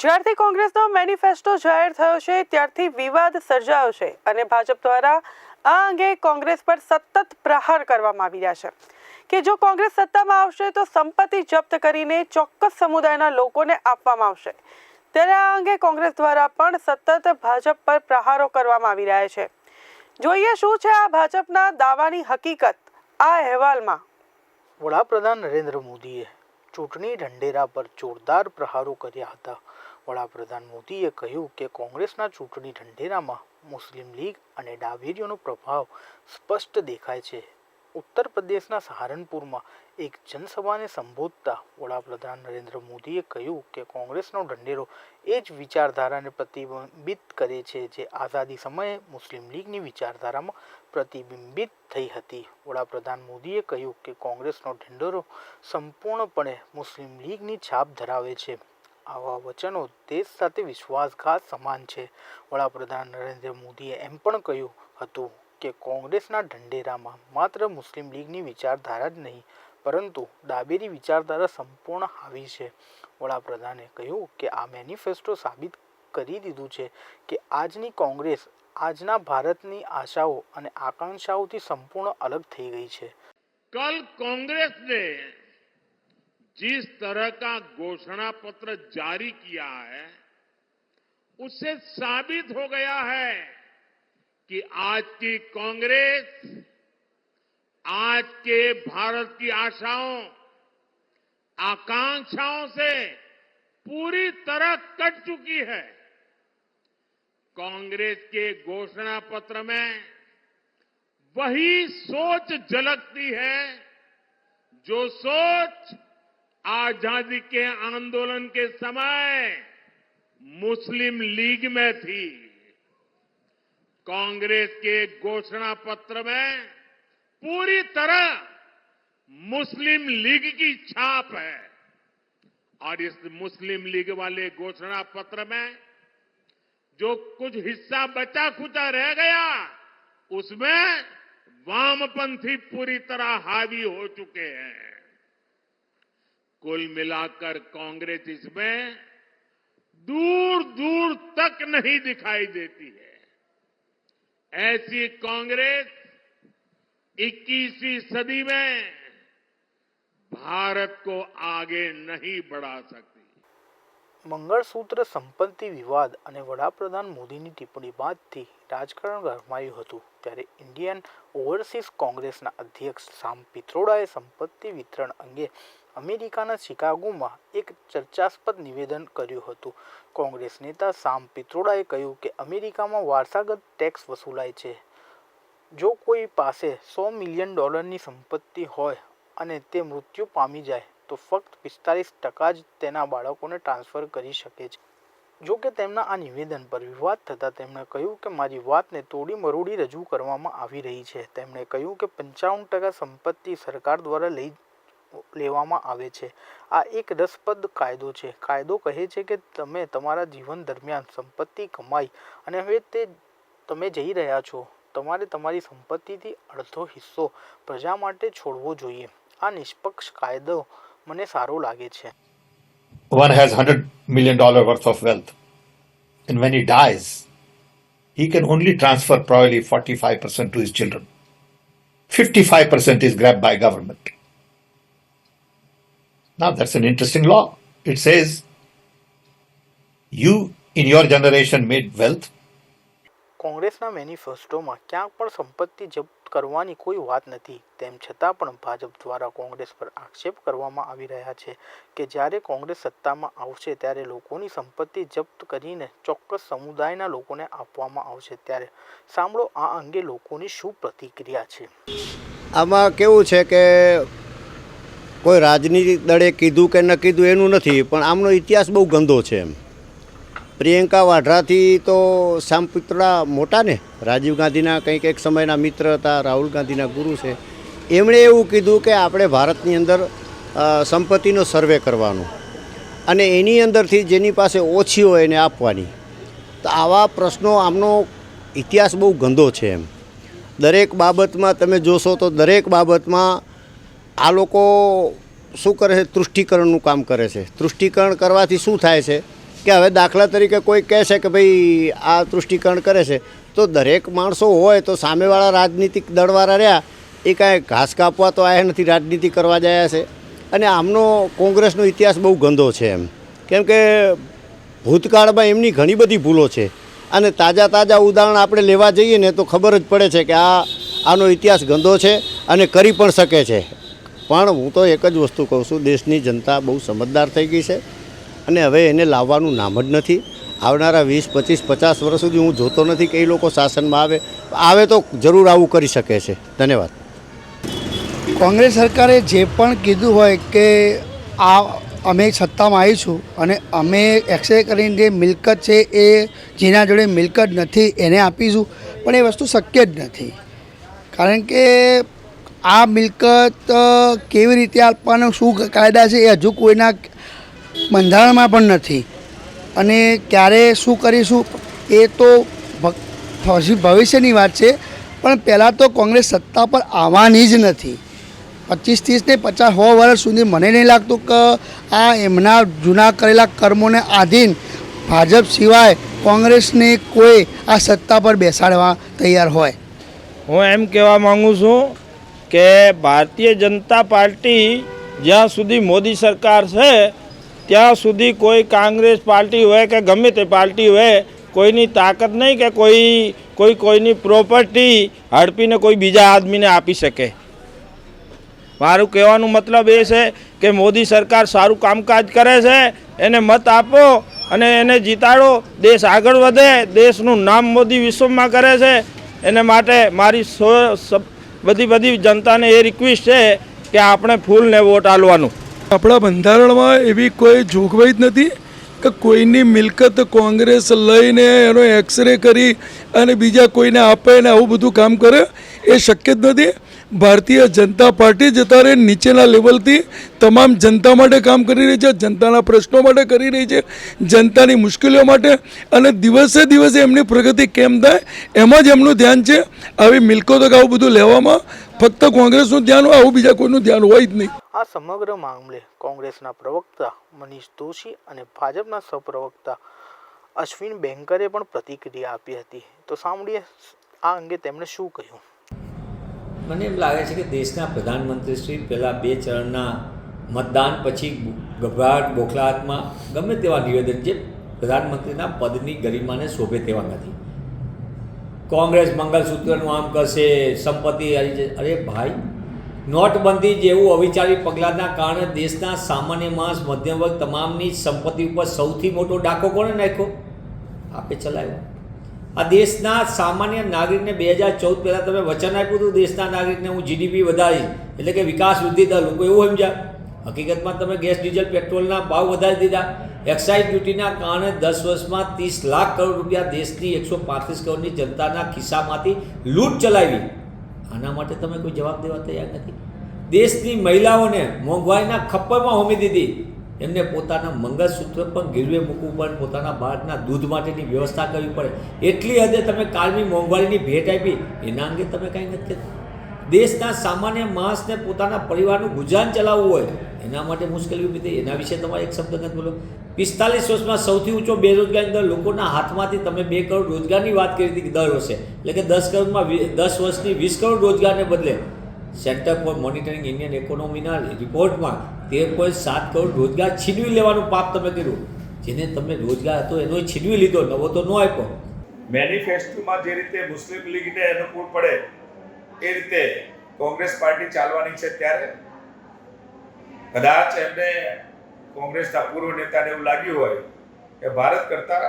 જ્યારથી કોંગ્રેસનો મેનિફેસ્ટો જાહેર થયો છે, ત્યારથી વિવાદ સર્જાયો છે અને ભાજપ દ્વારા આ અંગે કોંગ્રેસ પર સતત પ્રહાર કરવામાં આવી રહ્યા છે. કે જો કોંગ્રેસ સત્તામાં આવશે તો સંપત્તિ જપ્ત કરીને ચોક્કસ સમુદાયના લોકોને આપવામાં આવશે. ત્યારે આ અંગે કોંગ્રેસ દ્વારા પણ સતત ભાજપ પર પ્રહારો કરવામાં આવી રહ્યા છે. જોઈએ શું છે આ ભાજપના દાવાની હકીકત? આ અહેવાલમાં. વડાપ્રધાન નરેન્દ્ર મોદીએ ચૂંટણી ઢંઢેરા પર જોરદાર પ્રહારો કર્યા હતા. વડાપ્રધાન મોદીએ કહ્યું કે કોંગ્રેસના ચૂંટણી ઢંઢેરામાં મુસ્લિમ લીગ અને ડાબેરીઓનો પ્રભાવ સ્પષ્ટ દેખાય છે. ઉત્તર પ્રદેશના સહારનપુરમાં એક જનસભાને સંબોધતા વડાપ્રધાન નરેન્દ્ર મોદીએ કહ્યું કે કોંગ્રેસનો ઢંઢેરો એ જ વિચારધારાને પ્રતિબિંબિત કરે છે જે આઝાદી સમયે મુસ્લિમ લીગની વિચારધારામાં પ્રતિબિંબિત થઈ હતી. વડાપ્રધાન મોદીએ કહ્યું કે કોંગ્રેસનો ઢંઢેરો સંપૂર્ણપણે મુસ્લિમ લીગની છાપ ધરાવે છે. આવા વચનો દેશ સાથે વિશ્વાસઘાત સમાન છે. વડાપ્રધાન નરેન્દ્ર મોદીએ એમ પણ કહ્યું હતું કે કોંગ્રેસના ઢંઢેરામાં માત્ર મુસ્લિમ લીગની વિચારધારા જ નહીં, પરંતુ ડાબેરી વિચારધારા સંપૂર્ણ આવી છે. વડાપ્રધાને કહ્યું કે આ મેનિફેસ્ટો સાબિત કરી દીધું છે કે આજની કોંગ્રેસ આજના ભારતની આશાઓ અને આકાંક્ષાઓથી સંપૂર્ણ અલગ થઈ ગઈ છે. કલ કોંગ્રેસને जिस तरह का घोषणा पत्र जारी किया है उससे साबित हो गया है कि आज की कांग्रेस, आज के भारत की आशाओं, आकांक्षाओं से पूरी तरह कट चुकी है। कांग्रेस के घोषणा पत्र में वही सोच झलकती है जो सोच आज़ादी के आंदोलन के समय मुस्लिम लीग में थी। कांग्रेस के घोषणा पत्र में पूरी तरह मुस्लिम लीग की छाप है। और इस मुस्लिम लीग वाले घोषणा पत्र में जो कुछ हिस्सा बचा खुचा रह गया, उसमें वामपंथी पूरी तरह हावी हो चुके हैं। कुल मिलाकर कांग्रेस इसमें दूर दूर तक नहीं दिखाई देती है ऐसी कांग्रेस 21वीं सदी में भारत को आगे नहीं बढ़ा सकती મંગળસૂત્ર સંપત્તિ વિવાદ અને વડાપ્રધાન મોદીની ટિપ્પણી બાદથી રાજકારણ ગરમાયું હતું ત્યારે ઇન્ડિયન ઓવરસીઝ કોંગ્રેસના અધ્યક્ષ સામ પિત્રોડાએ સંપત્તિ વિતરણ અંગે અમેરિકાના શિકાગોમાં એક ચર્ચાસ્પદ નિવેદન કર્યું હતું. કોંગ્રેસ નેતા સામ પિત્રોડાએ કહ્યું કે અમેરિકામાં વારસાગત ટેક્સ વસૂલાય છે. જો કોઈ પાસે સો મિલિયન ડોલરની સંપત્તિ હોય અને તે મૃત્યુ પામી જાય, તો ફક્ત પિસ્તાલીસ ટકા જ તેના બાળકોને ટ્રાન્સફર કરી શકે છે. જો કે તેમના આ નિવેદન પર વિવાદ થતાં તેમણે કહ્યું કે મારી વાતને તોડી મરોડી રજૂ કરવામાં આવી રહી છે. તેમણે કહ્યું કે પંચાવન ટકા સંપત્તિ સરકાર દ્વારા લઈ લેવામાં આવે છે આ એક રસપ્રદ કાયદો છે કાયદો કહે છે કે તમે તમારા જીવન દરમિયાન સંપત્તિ કમાઈ અને હવે તે તમે જઈ રહ્યા છો તમારે તમારી સંપત્તિથી અડધો હિસ્સો પ્રજા માટે છોડવો જોઈએ આ નિષ્પક્ષ કાયદો મને સારો લાગે છે one has hundred million dollar worth of wealth, and when he dies, he can only transfer probably forty-five percent to his children. Fifty-five percent is grabbed by government. Now that's an interesting law. It says you in your generation made wealth, કોંગ્રેસના મેનિફેસ્ટોમાં ક્યાંક પણ સંપત્તિ જપ્ત કરવાની કોઈ વાત નથી. તેમ છતાં પણ ભાજપ દ્વારા કોંગ્રેસ પર આક્ષેપ કરવામાં આવી રહ્યા છે કે જ્યારે કોંગ્રેસ સત્તામાં આવશે ત્યારે લોકોની સંપત્તિ જપ્ત કરીને ચોક્કસ સમુદાયના લોકોને આપવામાં આવશે. ત્યારે સાંભળો આ અંગે લોકોની શું પ્રતિક્રિયા છે. આમાં કેવું છે કે કોઈ રાજનીતિક દળે કીધું કે ન કીધું એનું નથી, પણ આમનો ઇતિહાસ બહુ ગંદો છે એમ. પ્રિયંકા વાઢરાથી તો સામપિત્રા મોટા ને? રાજીવ ગાંધીના કંઈક એક સમયના મિત્ર હતા, રાહુલ ગાંધીના ગુરુ છે. એમણે એવું કીધું કે આપણે ભારતની અંદર સંપત્તિનો સર્વે કરવાનો અને એની અંદરથી જેની પાસે ઓછી હોય એને આપવાની. તો આવા પ્રશ્નો આમનો ઇતિહાસ બહુ ગંદો છે એમ. દરેક બાબતમાં તમે જોશો તો દરેક બાબતમાં આ લોકો શું કરે છે? તૃષ્ટિકરણનું કામ કરે છે. તૃષ્ટિકરણ કરવાથી શું થાય છે? કે હવે દાખલા તરીકે કોઈ કહે છે કે ભાઈ આ તૃષ્ટિકરણ કરે છે. તો દરેક માણસો હોય તો સામેવાળા રાજનીતિક દળવાળા રહ્યા, એ કાંઈ ઘાસ કાપવા તો આયા નથી, રાજનીતિ કરવા જયા છે. અને આમનો કોંગ્રેસનો ઇતિહાસ બહુ ગંદો છે એમ. કેમ કે ભૂતકાળમાં એમની ઘણી બધી ભૂલો છે. અને તાજા તાજા ઉદાહરણ આપણે લેવા જઈએ ને તો ખબર જ પડે છે કે આ, આનો ઇતિહાસ ગંદો છે અને કરી પણ શકે છે. પણ હું તો એક જ વસ્તુ કહું છું, દેશની જનતા બહુ સમજદાર થઈ ગઈ છે અને હવે એને લાવવાનું નામ જ નથી. આવનારા વીસ, પચીસ, પચાસ વર્ષ સુધી હું જોતો નથી કે એ લોકો શાસનમાં આવે. આવે તો જરૂર આવું કરી શકે છે. ધન્યવાદ. કોંગ્રેસ સરકારે જે પણ કીધું હોય કે આ અમે સત્તામાં આવીશું અને અમે એક્સરે કરીને જે મિલકત છે એ જેના જોડે મિલકત નથી એને આપીશું, પણ એ વસ્તુ શક્ય જ નથી. કારણ કે આ મિલકત કેવી રીતે આપવાનો, શું કાયદા છે એ હજુ કોઈના બંધારણમાં પણ નથી. અને ક્યારે શું કરીશું, એ તો ભવિષ્યની વાત છે, પણ પહેલાં તો કોંગ્રેસ સત્તા પર આવવાની જ નથી. પચીસ ત્રીસ ને પચાસ સો વર્ષ સુધી મને નહીં લાગતું કે આ એમના જૂના કરેલા કર્મોને આધીન ભાજપ સિવાય કોંગ્રેસને કોઈ આ સત્તા પર બેસાડવા તૈયાર હોય. હું એમ કહેવા માગું છું કે ભારતીય જનતા પાર્ટી જ્યાં સુધી મોદી સરકાર છે, ત્યાં સુધી કોઈ કોંગ્રેસ પાર્ટી હોય કે ગમે તે પાર્ટી હોય, કોઈની તાકાત નહીં કે કોઈ કોઈ કોઈની પ્રોપર્ટી હડપીને કોઈ બીજા આદમીને આપી શકે. મારું કહેવાનું મતલબ એ છે કે મોદી સરકાર સારું કામકાજ કરે છે, એને મત આપો અને એને જીતાડો, દેશ આગળ વધે, દેશનું નામ મોદી વિશ્વમાં કરે છે. એને માટે મારી સો બધી બધી જનતાને એ રિક્વેસ્ટ છે કે આપણે ફૂલને વોટ આલવાનું. આપણા બંધારણમાં એવી કોઈ જોગવાઈ જ નથી કે કોઈની મિલકત કોંગ્રેસ લઈને એનો એક્સરે કરી અને બીજા કોઈને આપે ને આવું બધું કામ કરે, એ શક્ય જ નથી. ભારતીય જનતા પાર્ટી જતા રહે નીચેના લેવલથી તમામ જનતા માટે કામ કરી રહી છે, જનતાના પ્રશ્નો માટે કરી રહી છે, જનતાની મુશ્કેલીઓ માટે અને દિવસે દિવસે એમની પ્રગતિ કેમ થાય એમાં જ એમનું ધ્યાન છે. આવી મિલકતો કે આવું બધું લેવામાં ફક્ત કોંગ્રેસનું ધ્યાન હોય, આવું બીજા કોઈનું ધ્યાન હોય જ નહીં. આ સમગ્ર મામલે કોંગ્રેસના પ્રવક્તા મનીષ દોશી અને ભાજપના સહપ્રવક્તા અશ્વિન બેંકરે પણ પ્રતિક્રિયા આપી હતી. તો સાંભળીએ આ અંગે તેમણે શું કહ્યું? મને એમ લાગે છે કે દેશના પ્રધાનમંત્રી શ્રી પહેલાં બે ચરણના મતદાન પછી ગભરાટ, બોખલાટમાં ગમે તેવા નિવેદન જે પ્રધાનમંત્રીના પદની ગરિમાને શોભે તેવા નથી. કોંગ્રેસ મંગલસૂત્રનું આમ કરશે, સંપત્તિ અરે ભાઈ, નોટબંધી જેવું અવિચારી પગલાંના કારણે દેશના સામાન્ય માણસ મધ્યમ વર્ગ તમામની સંપત્તિ ઉપર સૌથી મોટો ડાકો કોણે નાખ્યો? આપે ચલાવ્યો. આ દેશના સામાન્ય નાગરિકને બે હજાર ચૌદ પહેલાં તમે વચન આપ્યું હતું દેશના નાગરિકને હું જીડીપી વધારીશ એટલે કે વિકાસ વૃદ્ધિ દર, લોકો એવું સમજ્યા. હકીકતમાં તમે ગેસ, ડીઝલ, પેટ્રોલના ભાવ વધારી દીધા. એક્સાઇઝ ડ્યુટીના કારણે દસ વર્ષમાં ત્રીસ લાખ કરોડ રૂપિયા દેશની એકસો પાંત્રીસ કરોડની જનતાના ખિસ્સામાંથી લૂંટ ચલાવી. આના માટે તમે કોઈ જવાબ દેવા તૈયાર નથી. દેશની મહિલાઓને મોંઘવારીના ખપ્પરમાં હોમી દીધી. એમને પોતાના મંગળસૂત્ર પણ ગીરવે મૂકવું પડે, પોતાના બાળકના દૂધ માટેની વ્યવસ્થા કરવી પડે. એટલી હદે તમે કાળમી મોંઘવારીની ભેટ આપી, એના અંગે તમે કાંઈ નથી દેશના સામાન્ય માણસને પોતાના પરિવારનું ગુજરાન ચલાવવું હોય, એના માટે મુશ્કેલી ઊભી થઈ. એના વિશે તમારે એક શબ્દ નથી બોલો પિસ્તાલીસ વર્ષમાં સૌથી ઊંચો બેરોજગારી દર લોકોના હાથમાંથી તમે બે કરોડ રોજગારની વાત કરી હતી દર વર્ષે. એટલે કે દસ કરોડમાં દસ વર્ષની વીસ કરોડ રોજગારને બદલે સેન્ટર ફોર મોનિટરિંગ ઇન્ડિયન ઇકોનોમીના રિપોર્ટમાં તેર પોઈન્ટ સાત કરોડ રોજગાર છીનવી લેવાનું પાપ તમે કર્યું. જેને તમે રોજગાર હતો એનો છીનવી લીધો, નવો તો ન આપ્યો. મેનિફેસ્ટોમાં જે રીતે મુસ્લિમ લીગને અનુકૂળ પડે, એ રીતે કોંગ્રેસ પાર્ટી ચાલવાની છે ત્યારે. કદાચ એમને કોંગ્રેસના પૂર્વ નેતાને એવું લાગ્યું હોય કે ભારત કરતા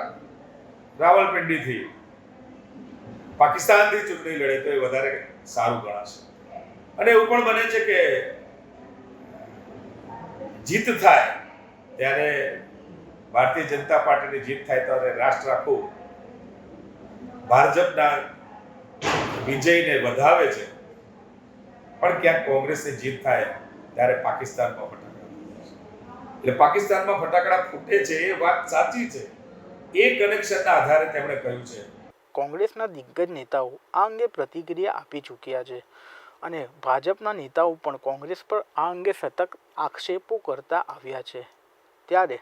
રાવલપિંડીથી પાકિસ્તાનથી ચૂંટણી લડે તો એ વધારે સારું ગણાશે. અને એવું પણ બને છે કે જીત થાય ત્યારે ભારતીય જનતા પાર્ટીની જીત થાય ત્યારે રાષ્ટ્ર આખું ભાજપના વિજયને વધાવે છે. પણ ક્યાંક કોંગ્રેસની જીત થાય ત્યારે પાકિસ્તાનમાં ફટાકડા. એટલે પાકિસ્તાનમાં ફટાકડા ફૂટે છે એ વાત સાચી છે. એ કનેક્શનના આધારે તેમણે કહ્યું છે. કોંગ્રેસના દિગ્ગજ નેતાઓ આ અંગે પ્રતિક્રિયા આપી ચૂક્યા છે. અને ભાજપના નેતાઓ પણ કોંગ્રેસ પર આ અંગે સતત આક્ષેપો કરતા આવ્યા છે. ત્યારે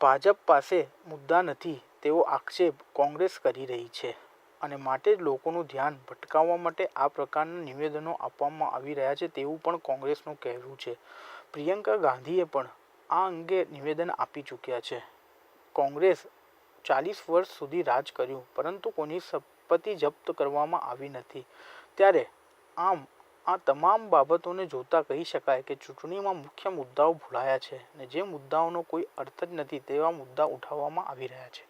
ભાજપ પાસે મુદ્દા નથી તેવો આક્ષેપ કોંગ્રેસ કરી રહી છે અને માટે જ લોકોનું ધ્યાન ભટકાવવા માટે આ પ્રકારના નિવેદનો આપવામાં આવી રહ્યા છે તેવું પણ કોંગ્રેસનું કહેવું છે. પ્રિયંકા ગાંધીએ પણ આ અંગે નિવેદન આપી ચૂક્યા છે. કોંગ્રેસ ચાલીસ વર્ષ સુધી રાજ કર્યું પરંતુ કોની સંપત્તિ જપ્ત કરવામાં આવી નથી. ત્યારે આમ આ તમામ બાબતોને જોતા કહી શકાય કે ચૂંટણીમાં મુખ્ય મુદ્દાઓ ભૂલાયા છે અને જે મુદ્દાઓનો કોઈ અર્થ જ નથી તેવા મુદ્દા ઉઠાવવામાં આવી રહ્યા છે.